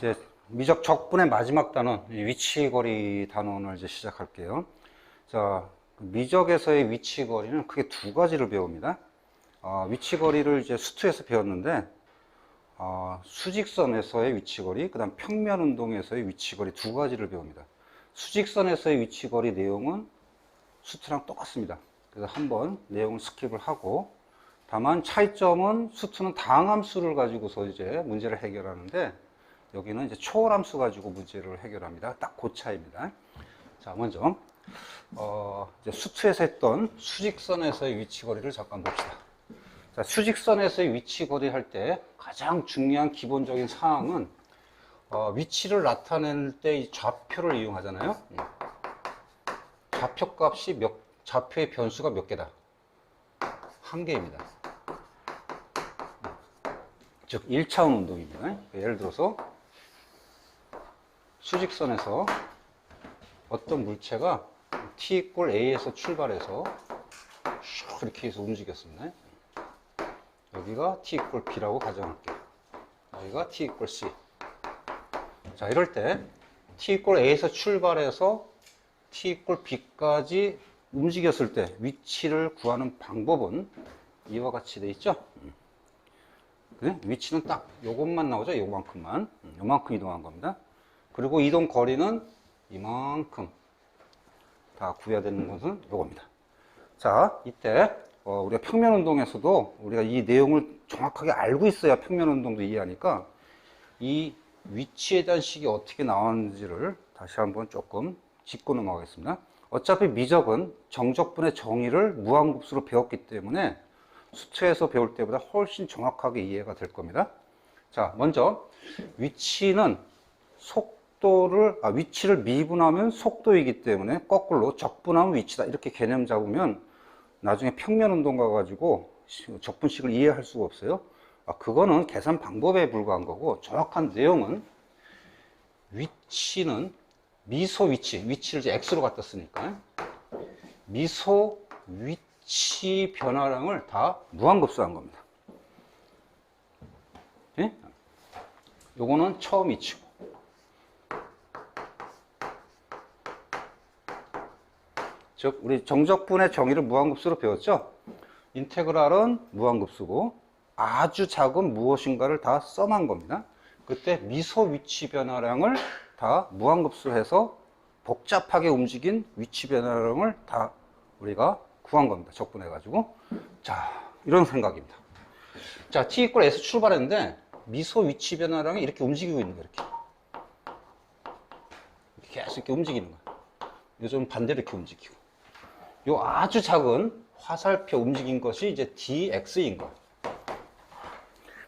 이제 미적 적분의 마지막 단원 이 위치거리 단원을 이제 시작할게요. 자, 그 미적에서의 위치거리는 크게 두 가지를 배웁니다. 아, 위치거리를 이제 수투에서 배웠는데 아, 수직선에서의 위치거리, 그 다음 평면 운동에서의 위치거리 두 가지를 배웁니다. 수직선에서의 위치거리 내용은 수트랑 똑같습니다. 그래서 한번 내용을 스킵을 하고 다만 차이점은 수트는 다항함수를 가지고서 이제 문제를 해결하는데 여기는 이제 초월함수 가지고 문제를 해결합니다. 딱 그 차이입니다. 자, 먼저 어, 이제 수트에서 했던 수직선에서의 위치거리를 잠깐 봅시다. 자, 수직선에서의 위치거리 할 때 가장 중요한 기본적인 사항은 어, 위치를 나타낼 때 이 좌표를 이용하잖아요. 음. 좌표 값이 몇, 좌표의 변수가 몇 개다? 한 개입니다. 즉, 1차원 운동입니다. 예를 들어서 수직선에서 어떤 물체가 t 이꼴 a에서 출발해서 슉 이렇게 해서 움직였습니다. 여기가 t 이꼴 b라고 가정할게요. 여기가 t 이꼴 c. 자, 이럴 때 t 이꼴 a에서 출발해서 t 이꼴 b까지 움직였을 때 위치를 구하는 방법은 이와 같이 돼 있죠? 음. 그래? 위치는 딱 요것만 나오죠? 요만큼만. 음, 요만큼 이동한 겁니다. 그리고 이동 거리는 이만큼 다 구해야 되는 것은 요겁니다. 자, 이때 어, 우리가 평면 운동에서도 우리가 이 내용을 정확하게 알고 있어야 평면 운동도 이해하니까 이 위치에 대한 식이 어떻게 나왔는지를 다시 한번 조금 짚고 넘어가겠습니다. 어차피 미적은 정적분의 정의를 무한급수로 배웠기 때문에 수트에서 배울 때보다 훨씬 정확하게 이해가 될 겁니다. 자, 먼저 위치는 속 도를 아, 위치를 미분하면 속도이기 때문에 거꾸로 적분하면 위치다 이렇게 개념 잡으면 나중에 평면 운동 가가지고 적분식을 이해할 수가 없어요. 아, 그거는 계산 방법에 불과한 거고 정확한 내용은 위치는 미소 위치 위치를 이제 x로 갖다 쓰니까 미소 위치 변화량을 다 무한급수한 겁니다. 예? 요거는 처음 위치고 즉 우리 정적분의 정의를 무한급수로 배웠죠. 인테그랄은 무한급수고 아주 작은 무엇인가를 다 썸한 겁니다. 그때 미소 위치 변화량을 다 무한급수해서 복잡하게 움직인 위치 변화량을 다 우리가 구한 겁니다. 적분해 가지고 자 이런 생각입니다. 자 t 이퀄 s 출발했는데 미소 위치 변화량이 이렇게 움직이고 있는 거예요. 이렇게 이렇게 계속 이렇게 움직이는 거예요. 요즘 반대로 이렇게 움직이고 요 아주 작은 화살표 움직인 것이 이제 dx인 거예요.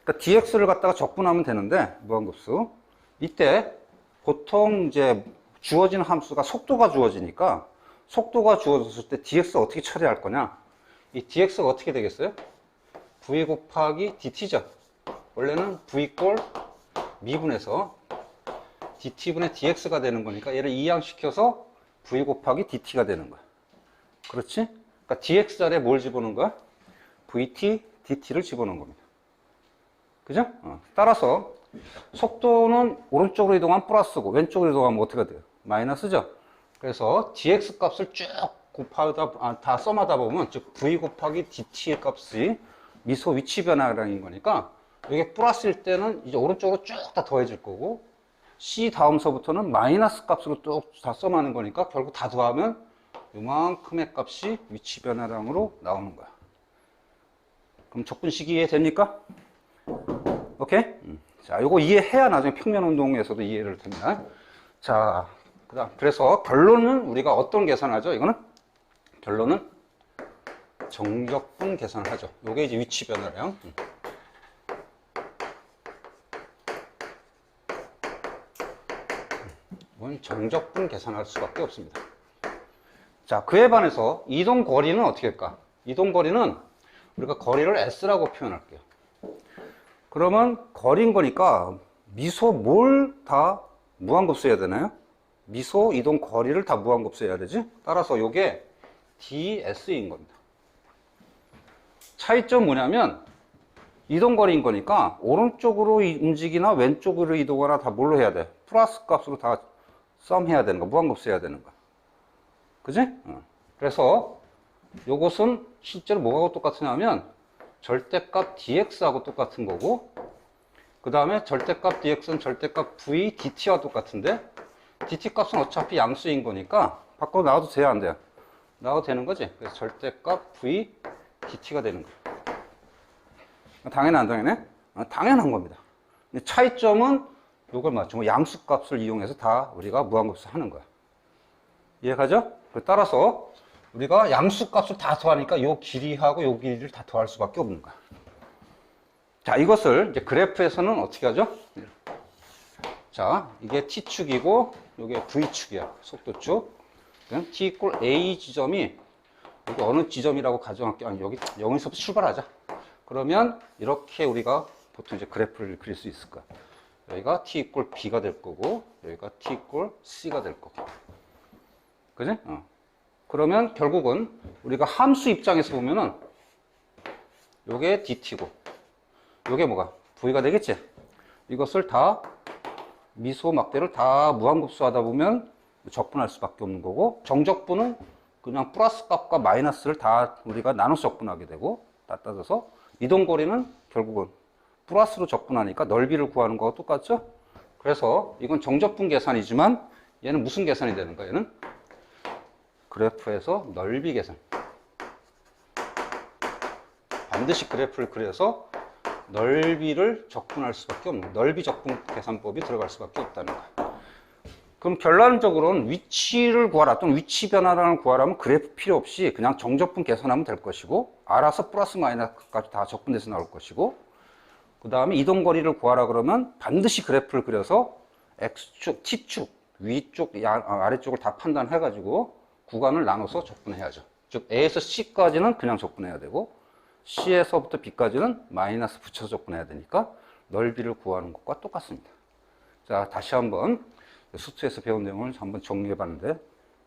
그러니까 dx를 갖다가 적분하면 되는데 무한급수 이때 보통 이제 주어지는 함수가 속도가 주어지니까 속도가 주어졌을 때 dx 어떻게 처리할 거냐 이 dx가 어떻게 되겠어요? v 곱하기 dt죠 원래는 v 꼴 미분해서 dt분의 dx가 되는 거니까 얘를 이항시켜서 v 곱하기 dt가 되는 거야 그렇지? 그러니까 dx 자리에 뭘 집어넣은 거야? vt, dt를 집어넣은 겁니다. 그죠? 어. 따라서 속도는 오른쪽으로 이동하면 플러스고 왼쪽으로 이동하면 어떻게 돼요? 마이너스죠? 그래서 dx 값을 쭉 곱하다, 아, 다 썸하다 보면 즉 v 곱하기 dt의 값이 미소 위치 변화량인 거니까 이게 플러스일 때는 이제 오른쪽으로 쭉 다 더해질 거고 c 다음서부터는 마이너스 값으로 쭉다 썸하는 거니까 결국 다 더하면 요만큼의 값이 위치 변화량으로 나오는 거야. 그럼 적분식 이해됩니까? 오케이? 음. 자, 요거 이해해야 나중에 평면 운동에서도 이해를 됩니다. 자, 그다음 그래서 결론은 우리가 어떤 계산하죠? 이거는 결론은 정적분 계산을 하죠. 요게 이제 위치 변화량. 음. 이건 정적분 계산할 수밖에 없습니다. 자, 그에 반해서 이동 거리는 어떻게 할까? 이동 거리는 우리가 거리를 S라고 표현할게요. 그러면 거리인 거니까 미소 뭘 다 무한급수 해야 되나요? 미소 이동 거리를 다 무한급수 해야 되지? 따라서 이게 ds인 겁니다. 차이점 뭐냐면 이동 거리인 거니까 오른쪽으로 이- 움직이나 왼쪽으로 이동하나 다 뭘로 해야 돼? 플러스 값으로 다 썸 해야 되는 거, 무한급수 해야 되는 거. 그지? 어. 그래서 요것은 실제로 뭐하고 똑같으냐면 절대값 dx하고 똑같은 거고 그 다음에 절대값 dx는 절대값 v dt와 똑같은데 dt 값은 어차피 양수인 거니까 바꿔 나와도 돼야 안 돼요? 나와도 되는 거지? 그래서 절대값 v dt가 되는 거야. 당연히 안 당연해? 아, 당연한 겁니다. 차이점은 이걸 맞죠. 뭐 양수값을 이용해서 다 우리가 무한급수 하는 거야. 이해가죠? 그 따라서 우리가 양수값을 다 더하니까 요 길이하고 요 길이를 다 더할 수밖에 없는 거야. 자, 이것을 이제 그래프에서는 어떻게 하죠? 자, 이게 t축이고 이게 v축이야. 속도축. t 이꼴 a 지점이 여기 어느 지점이라고 가정할게요. 아니, 여기 0에서부터 출발하자. 그러면 이렇게 우리가 보통 이제 그래프를 그릴 수 있을 거야. 여기가 t 이꼴 b가 될 거고 여기가 t 이꼴 c가 될 거고. 그지? 어. 그러면 결국은 우리가 함수 입장에서 보면은 요게 dt고 요게 뭐가 v가 되겠지? 이것을 다 미소 막대를 다 무한급수 하다 보면 적분할 수밖에 없는 거고 정적분은 그냥 플러스 값과 마이너스를 다 우리가 나눠서 적분하게 되고 다 따져서 이동거리는 결국은 플러스로 적분하니까 넓이를 구하는 거와 똑같죠? 그래서 이건 정적분 계산이지만 얘는 무슨 계산이 되는 거야? 얘는 그래프에서 넓이 계산. 반드시 그래프를 그려서 넓이를 적분할 수밖에 없는. 넓이 적분 계산법이 들어갈 수밖에 없다는 거야. 그럼 결론적으로는 위치를 구하라 또는 위치 변화량을 구하라면 그래프 필요 없이 그냥 정적분 계산하면 될 것이고 알아서 플러스 마이너스까지 다 적분돼서 나올 것이고 그 다음에 이동거리를 구하라 그러면 반드시 그래프를 그려서 X축, T축, 위쪽, 야- 아, 아래쪽을 다 판단해 가지고 구간을 나눠서 적분해야죠. 즉 A에서 C까지는 그냥 적분해야 되고 C에서부터 B까지는 마이너스 붙여서 적분해야 되니까 넓이를 구하는 것과 똑같습니다. 자, 다시 한번 수트에서 배운 내용을 한번 정리해 봤는데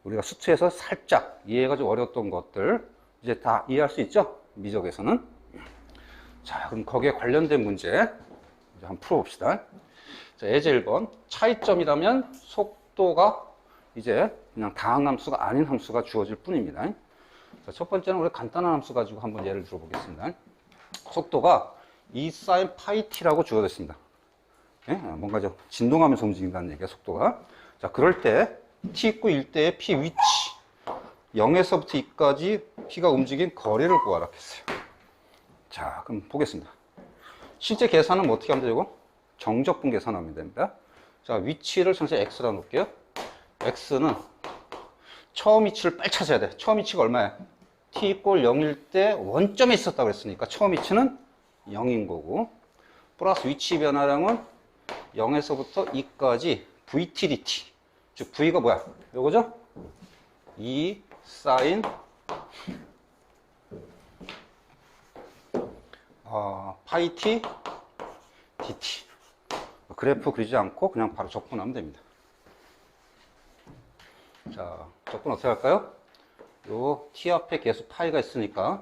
우리가 수트에서 살짝 이해가 좀 어려웠던 것들 이제 다 이해할 수 있죠? 미적에서는. 자, 그럼 거기에 관련된 문제 이제 한번 풀어봅시다. 자, 예제 1번. 차이점이라면 속도가 이제 그냥 다항 함수가 아닌 함수가 주어질 뿐입니다. 자, 첫 번째는 우리 간단한 함수 가지고 한번 예를 들어 보겠습니다. 속도가 2 sin 파이 t라고 주어졌습니다. 예? 아, 뭔가 좀 진동하면서 움직인다는 얘기야, 속도가. 자, 그럴 때 t 있고 1대의 p 위치 0에서부터 2까지 p가 움직인 거리를 구하라 했어요. 자, 그럼 보겠습니다. 실제 계산은 뭐 어떻게 하면 되고? 정적분 계산하면 됩니다. 자, 위치를 전체 x라 놓을게요. x는 처음 위치를 빨리 찾아야 돼. 처음 위치가 얼마야? t 이꼴 0일 때 원점에 있었다고 했으니까 처음 위치는 0인 거고 플러스 위치 변화량은 0에서부터 2까지 vtdt 즉 v가 뭐야? 요거죠? 2 사인 어, 파이 t dt 그래프 그리지 않고 그냥 바로 적분하면 됩니다. 자, 적분 어떻게 할까요? 요 t 앞에 계속 파이가 있으니까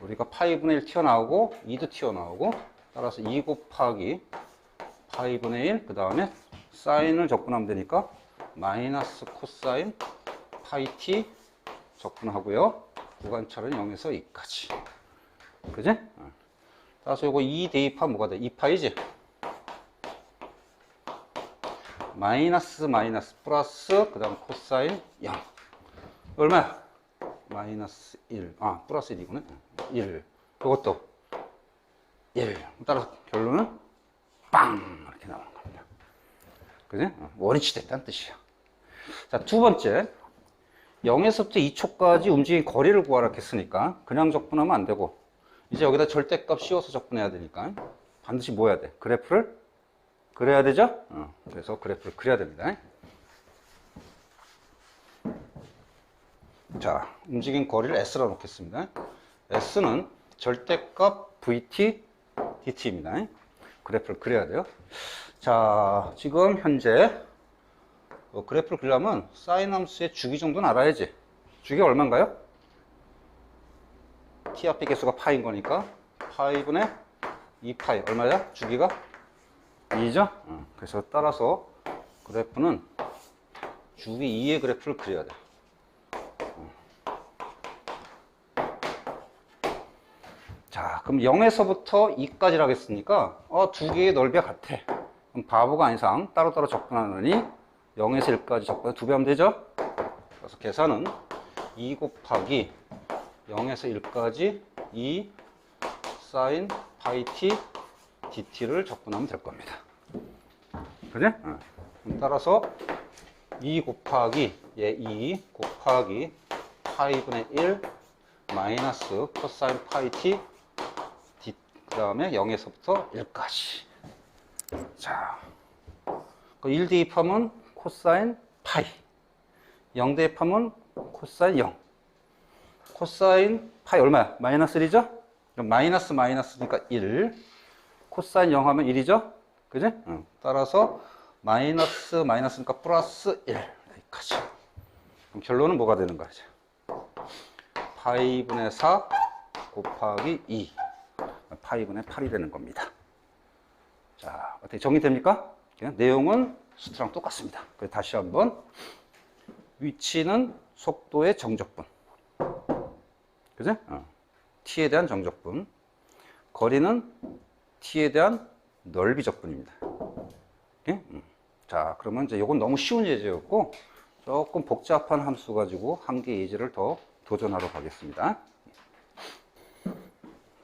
우리가 파이분의 1 튀어나오고 2도 튀어나오고 따라서 2 곱하기 파이분의 1, 그 다음에 사인을 적분하면 되니까 마이너스 코사인 파이 t 적분하고요. 구간철은 0에서 2까지. 그지? 어. 따라서 요거 2 대입하면 뭐가 돼? 2파이지? 마이너스 마이너스 플러스 그 다음 코사인 0 얼마야? 마이너스 1. 아, 플러스 1이구나. 1. 이것도 1. 따라서 결론은 빵! 이렇게 나오는 겁니다. 그지? 어, 원위치 됐다는 뜻이야. 자, 두 번째. 0에서부터 2초까지 움직인 거리를 구하라 했으니까 그냥 적분하면 안 되고 이제 여기다 절대값 씌워서 적분해야 되니까 반드시 뭐 해야 돼? 그래프를 그래야 되죠? 어, 그래서 그래프를 그려야 됩니다. 자, 움직인 거리를 S로 놓겠습니다. S는 절대값 VT, DT입니다. 그래프를 그려야 돼요. 자, 지금 현재 어, 그래프를 그리려면 사인 함수의 주기 정도는 알아야지. 주기가 얼마인가요? T 앞의 개수가 파인 거니까 파이분의 2파이 얼마야? 주기가 2죠? 그래서 따라서 그래프는 주기 2의 그래프를 그려야 돼. 자, 그럼 0에서부터 2까지 하겠으니까 어, 두 개의 넓이가 같아. 그럼 바보가 아닌 이상 따로따로 접근하느니 0에서 1까지 접근 두배 하면 되죠? 그래서 계산은 2 곱하기 0에서 1까지 2 사인 파이 t dt를 접근하면 될 겁니다. 그지? 어. 따라서 2 곱하기 예, 2 곱하기 파이분의 1 마이너스 코사인 파이 t d 그 다음에 0에서부터 1까지 자, 그 1 대입하면 코사인 파이 0 대입하면 코사인 0 코사인 파이 얼마야? 마이너스 1이죠? 그럼 마이너스 마이너스니까 1 코사인 0 하면 1이죠? 그지? 응. 따라서 마이너스 마이너스니까 플러스 1 여기까지 그럼 결론은 뭐가 되는 거야? 파이분의 4 곱하기 2 파이분의 8이 되는 겁니다 자 어떻게 정리됩니까? 그냥 내용은 수트랑 똑같습니다 그래서 다시 한번 위치는 속도의 정적분 그죠? 어. t에 대한 정적분 거리는 t에 대한 넓이 적분입니다 오케이? 음. 자 그러면 이제 이건 너무 쉬운 예제였고 조금 복잡한 함수 가지고 한 개 예제를 더 도전하러 가겠습니다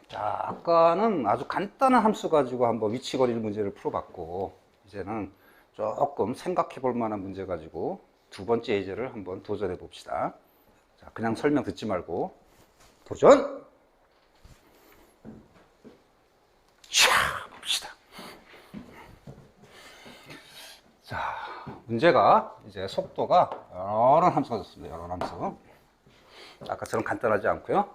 자 아까는 아주 간단한 함수 가지고 한번 위치 거리 문제를 풀어봤고 이제는 조금 생각해 볼 만한 문제 가지고 두 번째 예제를 한번 도전해 봅시다 자 그냥 설명 듣지 말고 도전! 자, 봅시다. 자, 문제가 이제 속도가 여러 함수가 줬습니다. 여러 함수. 아까처럼 간단하지 않고요.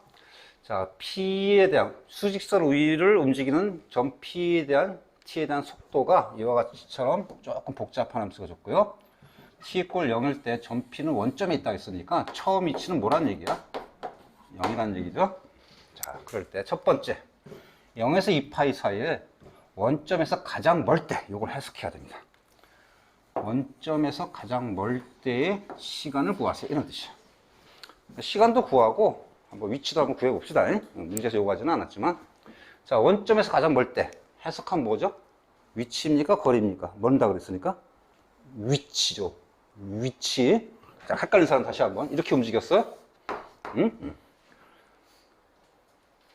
자, P에 대한 수직선 위를 움직이는 점 P에 대한 T에 대한 속도가 이와 같이처럼 조금 복잡한 함수가 줬고요. T 이꼴 0일 때 점 P는 원점에 있다고 했으니까 처음 위치는 뭐란 얘기야? 0이라는 얘기죠. 자, 그럴 때 첫 번째 0에서 2파이 사이에 원점에서 가장 멀 때 이걸 해석해야 됩니다. 원점에서 가장 멀 때의 시간을 구하세요. 이런 뜻이야. 시간도 구하고 한번 위치도 한번 구해 봅시다. 문제에서 요구하지는 않았지만 자 원점에서 가장 멀 때 해석하면 뭐죠? 위치입니까? 거리입니까? 멀다 그랬으니까 위치죠. 위치. 자 헷갈린 사람 다시 한번 이렇게 움직였어요. 응? 응.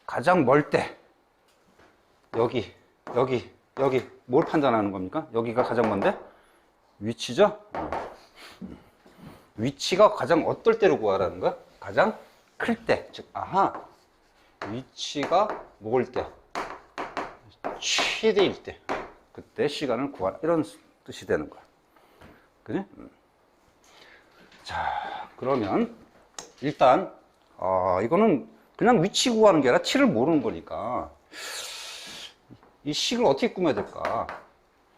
가장 멀 때 여기 여기 여기 뭘 판단하는 겁니까? 여기가 가장 먼데 위치죠? 위치가 가장 어떨 때로 구하라는 거야? 가장 클 때. 즉, 아하. 위치가 뭐일 때? 최대일 때. 그때 시간을 구하라. 이런 뜻이 되는 거야. 그지? 음. 자, 그러면 일단 어, 이거는 그냥 위치 구하는 게 아니라 t를 모르는 거니까 이 식을 어떻게 꾸며야 될까?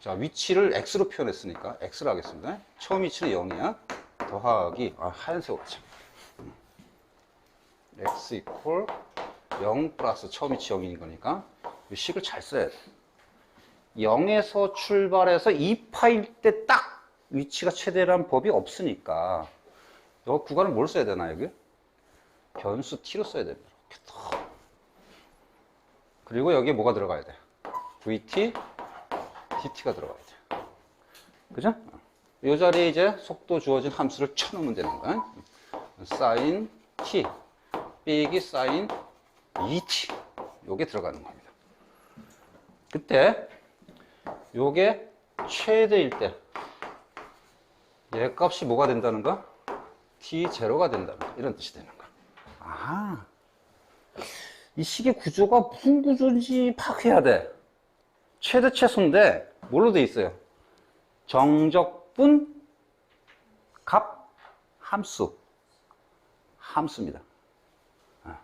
자, 위치를 x로 표현했으니까 x로 하겠습니다. 처음 위치는 0이야. 더하기 아, 하얀색 없지. x 이퀄 0 플러스 처음 위치 0인 거니까 이 식을 잘 써야 돼. 0에서 출발해서 2파일 때 딱 위치가 최대란 법이 없으니까 이 구간을 뭘 써야 되나 여기? 변수 t로 써야 됩니다. 이렇게 더. 그리고 여기에 뭐가 들어가야 돼? vt, dt가 들어가야 돼. 그죠? 이 자리에 이제 속도 주어진 함수를 쳐놓으면 되는 거야. 사인 t 빼기 사인 2t 요게 들어가는 겁니다. 그때 요게 최대일 때 얘 값이 뭐가 된다는 거? t 제로가 된다는 거 이런 뜻이 되는 거야. 아, 이 식의 구조가 무슨 구조인지 파악해야 돼. 최대 최소인데 뭘로 돼 있어요? 정적분 값 함수 함수입니다. 어.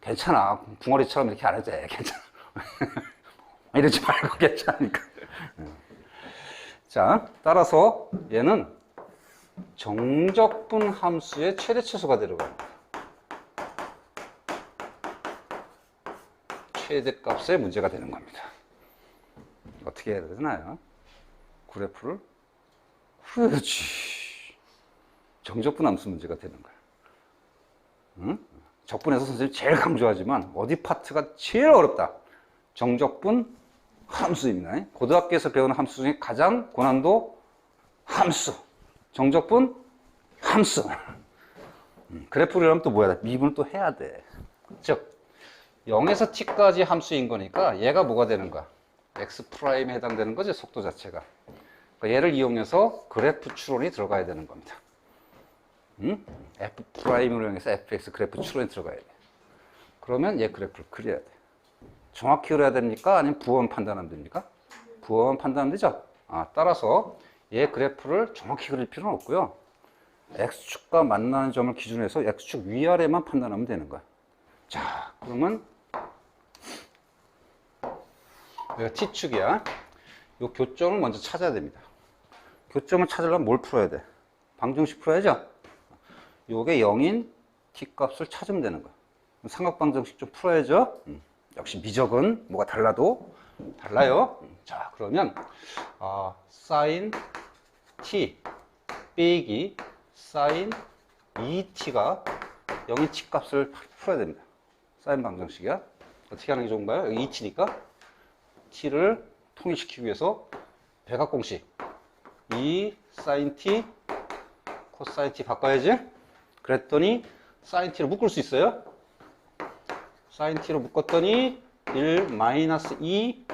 괜찮아. 붕어리처럼 이렇게 안 해도 돼. 괜찮아. 이러지 말고 괜찮으니까. 어. 자, 따라서 얘는 정적분 함수의 최대 최소가 들어갑니다. 최대 값의 문제가 되는 겁니다. 어떻게 해야 되나요? 그래프를 그렇지. 정적분 함수 문제가 되는 거야. 응? 적분에서 선생님이 제일 강조하지만 어디 파트가 제일 어렵다. 정적분 함수입니다. 고등학교에서 배우는 함수 중에 가장 고난도 함수. 정적분 함수. 음, 그래프를 하면 또 뭐야? 미분을 또 해야 돼. 즉, 0에서 t까지 함수인 거니까 얘가 뭐가 되는 거야? X 프라임에 해당되는 거지, 속도 자체가. 그러니까 얘를 이용해서 그래프 추론이 들어가야 되는 겁니다. 음? f 프라임을 이용해서 fx 그래프 추론이 들어가야 돼. 그러면 얘 그래프를 그려야 돼. 정확히 그려야 됩니까? 아니면 부원 판단하면 됩니까? 부원 판단하면 되죠? 아, 따라서 얘 그래프를 정확히 그릴 필요는 없고요. x축과 만나는 점을 기준으로 해서 x축 위아래만 판단하면 되는 거야. 자, 그러면 여기가 t축이야. 요 교점을 먼저 찾아야 됩니다. 교점을 찾으려면 뭘 풀어야 돼? 방정식 풀어야죠? 요게 0인 t값을 찾으면 되는 거야. 삼각방정식 좀 풀어야죠? 음, 역시 미적은 뭐가 달라도 달라요. 음, 자, 그러면 아, sin t 빼기 sin 2t가 0인 t 값을 풀어야 됩니다. 사인 방정식이야. 어떻게 하는 게 좋은가요? 여기 2t니까 t를 통일시키기 위해서 백악공식 2 sin t 코사인 t 바꿔야지. 그랬더니 sin t로 묶을 수 있어요. sin t로 묶었더니 1 마이너스 2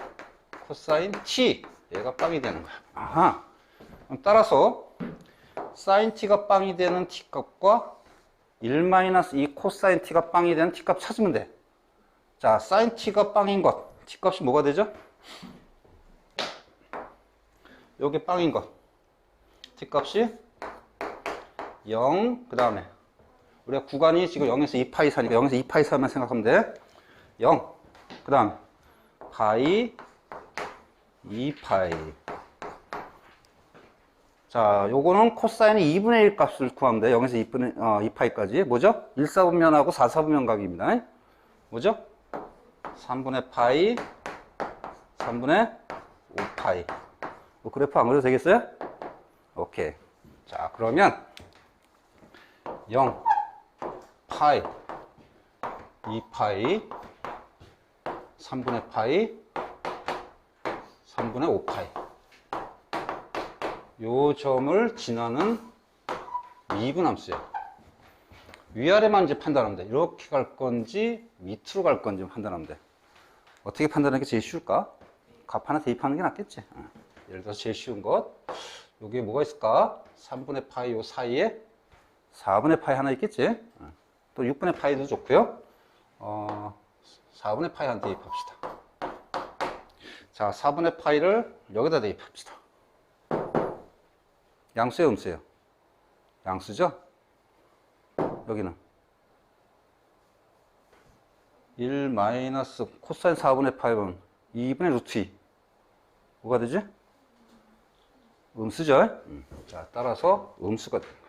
코사인 t 얘가 빵이 되는 거야. 아하. 따라서 sin t가 빵이 되는 t 값과 1 마이너스 2 코사인 t가 빵이 되는 t 값 찾으면 돼. 자, sin t가 빵인 것. t 값이 뭐가 되죠? 요게 빵인 것. t 값이 0, 그 다음에 우리가 구간이 지금 0에서 2파이 사니까 0에서 2파이 사만 생각하면 돼. 0, 그 다음 파이, 2파이. 자, 요거는 코사인의 2분의 1 값을 구하면 돼. 0에서 2분의, 어, 2파이까지. 뭐죠? 1사분면하고 4사분면 각입니다. 뭐죠? 3분의 파이, 3분의 5파이. 뭐 그래프 안 그려도 되겠어요? 오케이. 자, 그러면 0, 파이, 2 파이, 3분의 파이, 3분의 5 파이. 요 점을 지나는 미분함수예요. 위아래만 이제 판단하면 돼. 이렇게 갈 건지 밑으로 갈 건지 판단하면 돼. 어떻게 판단하는 게 제일 쉬울까? 값 하나 대입하는 게 낫겠지. 어. 예를 들어서 제일 쉬운 것. 여기에 뭐가 있을까? 3분의 파이 요 사이에 4분의 파이 하나 있겠지? 어. 또 6분의 파이도 좋고요. 어, 4분의 파이 하나 대입합시다. 자, 4분의 파이를 여기다 대입합시다. 양수예요, 음수예요? 양수죠? 여기는 1 마이너스 코사인 4분의 8은 2분의 루트 2 뭐가 되지? 음수죠? 음. 자, 따라서 음수가 됩니다.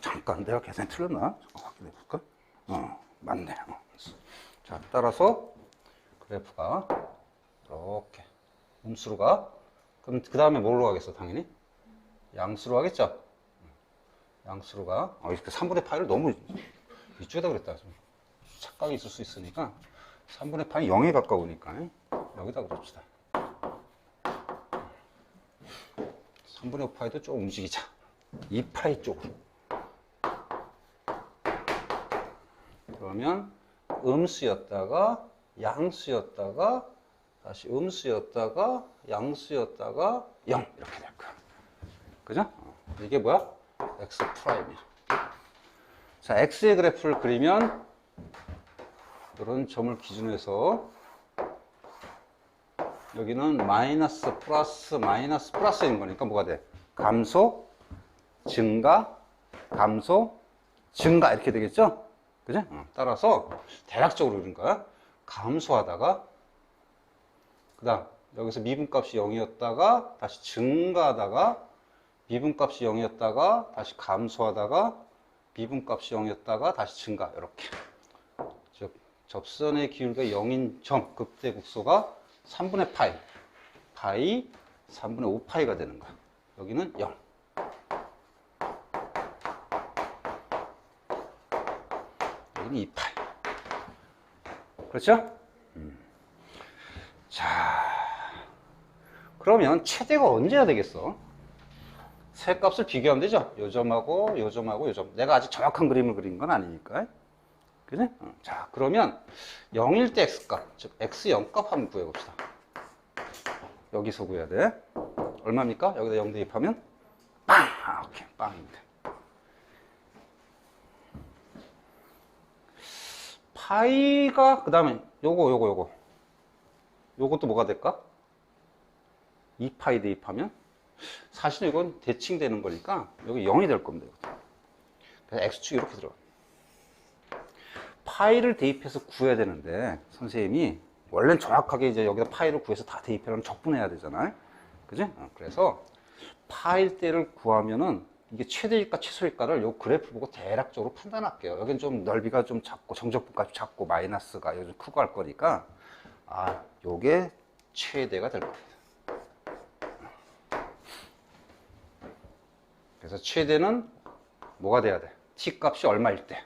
잠깐 내가 계산이 틀렸나? 잠깐 확인해 볼까? 어, 맞네. 어. 자, 따라서 그래프가 이렇게 음수로 가. 그럼 그 다음에 뭘로 가겠어, 당연히? 양수로 가겠죠? 양수로 가. 어, 이렇게 3분의 파이를 너무 이쪽에다 그랬다. 좀 착각이 있을 수 있으니까 3분의 파이 0에 가까우니까 여기다 그럽시다. 3분의 5파이도 좀 움직이자. 2파이 쪽으로. 그러면 음수였다가 양수였다가 다시 음수였다가 양수였다가 0 이렇게 될 거야. 그죠? 어, 이게 뭐야? x 프라임이야. 자, x의 그래프를 그리면 이런 점을 기준으로 해서 여기는 마이너스 플러스 마이너스 플러스인 거니까 뭐가 돼? 감소, 증가, 감소, 증가 이렇게 되겠죠? 그죠? 어, 따라서 대략적으로 거야. 감소하다가 그 다음 여기서 미분값이 0이었다가 다시 증가하다가 미분값이 0이었다가 다시 감소하다가 미분값이 0이었다가 다시 증가 이렇게 즉 접선의 기울기가 0인 점 극대 국소가 3분의 파이 파이 3분의 5파이가 되는 거야 여기는 0 여기는 2파이 그렇죠? 음. 자 그러면 최대가 언제야 되겠어? 세 값을 비교하면 되죠. 요 점하고 요 점하고 요 점. 내가 아직 정확한 그림을 그린 건 아니니까. 어, 자, 그러면 0일 때 x값, 즉 x 0값 한번 구해봅시다. 여기서 구해야 돼. 얼마입니까? 여기다 0 대입하면 빵! 아, 오케이. 빵입니다. 파이가 그 다음에 요거 요거 요거 요것도 뭐가 될까? 2파이 대입하면 사실 이건 대칭되는 거니까 여기 0이 될 겁니다. 그래서 x축이 이렇게 들어가. 파이를 대입해서 구해야 되는데 선생님이 원래는 정확하게 이제 여기다 파이를 구해서 다 대입하면 적분해야 되잖아요. 그지? 어, 그래서 파일 때를 구하면은 이게 최대일까 최소일까를 요 그래프 보고 대략적으로 판단할게요. 여긴 좀 넓이가 좀 작고 정적분값이 작고 마이너스가 요즘 크고 할 거니까 아 요게 최대가 될 겁니다. 그래서 최대는 뭐가 돼야 돼? t 값이 얼마일 때?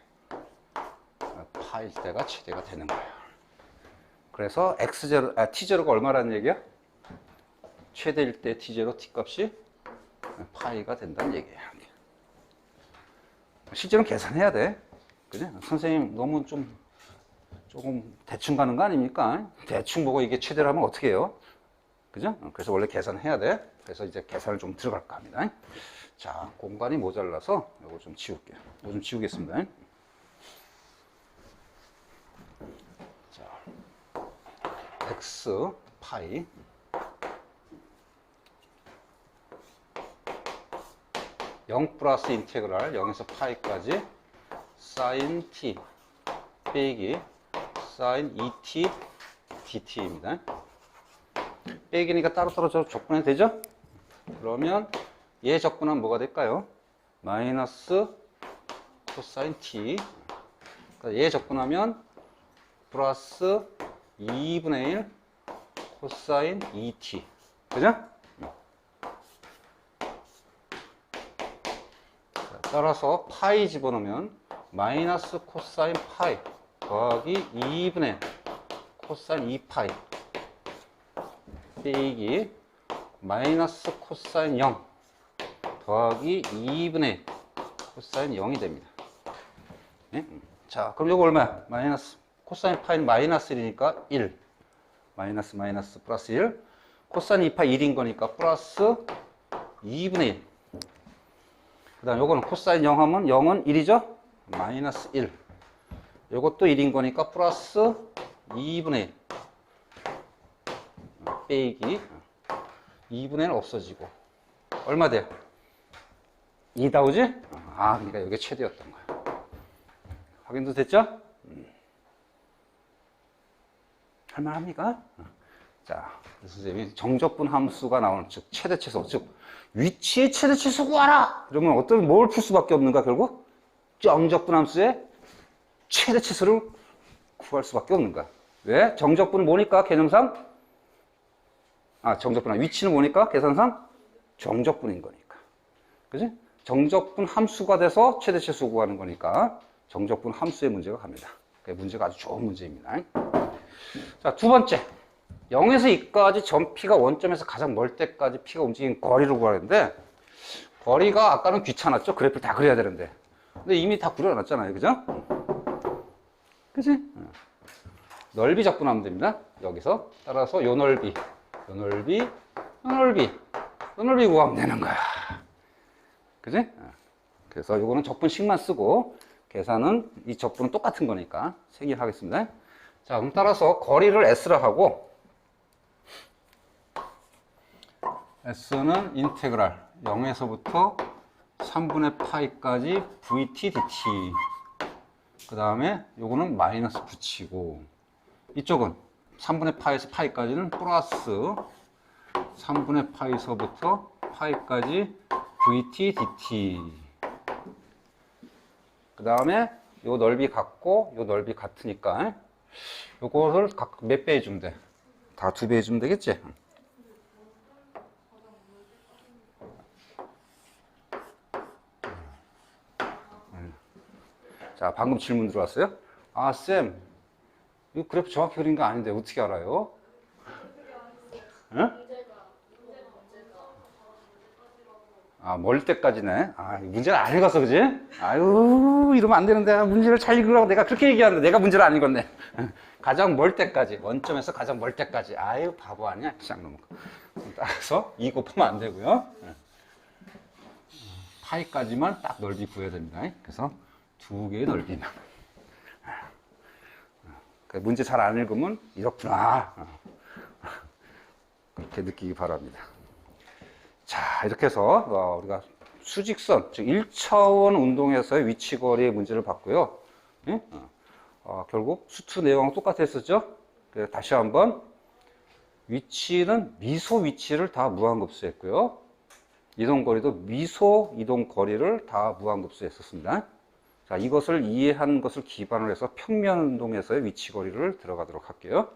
파일 때가 최대가 되는 거예요. 그래서 x0, 아, t0가 얼마라는 얘기야? 최대일 때 t0, t 값이 파이가 된다는 얘기예요. 실제로 계산해야 돼. 그죠? 선생님 너무 좀 조금 대충 가는 거 아닙니까? 대충 보고 이게 최대라면 어떻게 해요? 그죠? 그래서 원래 계산해야 돼. 그래서 이제 계산을 좀 들어갈까 합니다. 자, 공간이 모자라서 이거 좀 지울게요. 이거 좀 지우겠습니다. 자, x 파이 0 플러스 인테그랄 0에서 파이까지 사인 t 빼기 사인 2t dt입니다. 빼기니까 따로따로 저 적분해도 되죠? 그러면 얘 적분하면 뭐가 될까요? 마이너스 코사인 t 얘 적분하면 플러스 2분의 1 코사인 2t 그죠? 자, 따라서 파이 집어넣으면 마이너스 코사인 파이 더하기 2분의 코사인 2파이 빼기 마이너스 코사인 0 더하기 2분의 코사인 0이 됩니다. 네? 자, 그럼 이거 얼마야? 마이너스 코사인 파이는 마이너스 1이니까 1 마이너스 마이너스 플러스 1 코사인 2파 1인 거니까 플러스 2분의 1 그 다음 요거는 코사인 0 하면 0은 1이죠? 마이너스 1 요것도 1인 거니까 플러스 2분의 1 빼기 2분의 1 없어지고 얼마 돼요? 2 나오지? 아 그러니까 이게 최대였던 거야 확인도 됐죠? 음. 할만합니까? 자 선생님이 정적분 함수가 나오는 즉 최대치수 즉 위치의 최대치수 구하라 그러면 어떤 뭘 풀 수밖에 없는가 결국? 정적분 함수의 최대치수를 구할 수밖에 없는 거야 왜? 정적분은 뭐니까 개념상? 아 정적분 위치는 뭐니까 계산상? 정적분인 거니까 그지? 정적분 함수가 돼서 최대치수 구하는 거니까 정적분 함수의 문제가 갑니다. 그 문제가 아주 좋은 문제입니다. 자, 두 번째. 0에서 2까지 점 P가 원점에서 가장 멀 때까지 P가 움직인 거리를 구하는데 거리가 아까는 귀찮았죠? 그래프를 다 그려야 되는데. 근데 이미 다 그려놨잖아요. 그죠? 그지? 넓이 적분하면 됩니다. 여기서. 따라서 요 넓이, 요 넓이, 요 넓이, 요 넓이 구하면 되는 거야. 그지? 그래서 이거는 적분식만 쓰고 계산은 이 적분은 똑같은 거니까 세기하겠습니다. 자, 그럼 따라서 거리를 S라 하고 S는 인테그랄 0에서부터 3분의 파이까지 VT dt 그 다음에 요거는 마이너스 붙이고 이쪽은 3분의 파에서 파이까지는 플러스 3분의 파에서부터 파이까지 VT dt 그 다음에 요 넓이 같고 요 넓이 같으니까 요거를 각 몇 배 해주면 돼? 다 두 배 해주면 되겠지? 자, 방금 질문 들어왔어요? 아, 쌤, 이거 그래프 정확히 그린 거 아닌데 어떻게 알아요? 응? 아, 멀 때까지네. 아, 문제를 안 읽었어, 그지? 아유, 이러면 안 되는데. 아, 문제를 잘 읽으라고 내가 그렇게 얘기하는데 내가 문제를 안 읽었네. 가장 멀 때까지, 원점에서 가장 멀 때까지. 아유, 바보 아니야? 시작 넘어. 따라서 2 곱하면 안 되고요. 파이까지만 딱 넓이 구해야 됩니다. 그래서 두 개의 넓이만. 그 문제 잘 안 읽으면 이렇구나. 그렇게 느끼기 바랍니다. 자, 이렇게 해서 어, 우리가 수직선, 즉 1차원 운동에서의 위치거리의 문제를 봤고요. 예? 어, 어, 결국 수트 내용은 똑같았었죠? 그래서 다시 한번 위치는 미소 위치를 다 무한급수했고요. 이동거리도 미소 이동거리를 다 무한급수했었습니다. 자, 이것을 이해한 것을 기반으로 해서 평면 운동에서의 위치거리를 들어가도록 할게요.